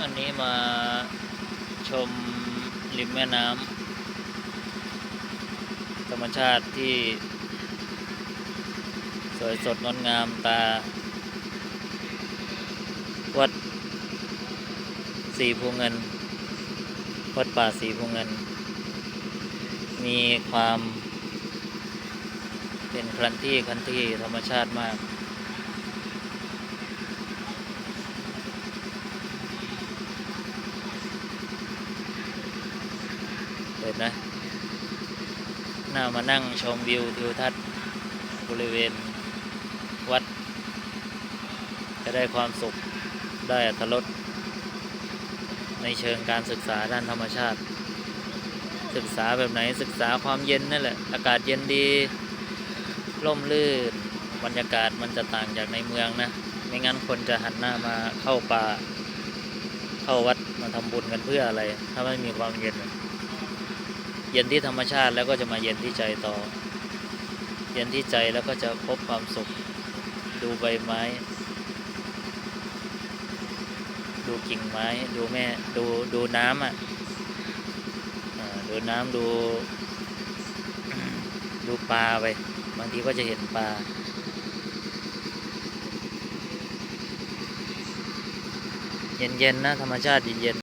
วันนี้มาชมริมแม่น้ำธรรมชาติที่ สวยสดงดงามตา วัดสีภูเงิน วัดป่าสีภูเงิน มีความเป็นครันที่ครันที่ธรรมชาติมาก เห็นนะน่ามานั่งชมวิวทิวทัศน์บริเวณวัด จะได้ความสุขได้อัตรสในเชิงการศึกษาด้านธรรมชาติ ศึกษาแบบไหนศึกษาความเย็นนั่นแหละ อากาศเย็นดี ร่มรื่น บรรยากาศมันจะต่างจากในเมืองนะ ไม่งั้นคนจะหันหน้ามาเข้าป่า เข้าวัดมาทำบุญกันเพื่ออะไร ถ้าไม่มีความเย็นนะ เย็นที่ธรรมชาติแล้วก็จะมาเย็นที่ใจต่อ เย็นที่ใจแล้วก็จะพบความสุข ดูใบไม้ ดูกิ่งไม้ ดูแม่ ดูดูน้ำอะอ่าดูน้ำดู ดูปลาไป บางทีก็จะเห็นปลาเย็นๆนะธรรมชาติเย็น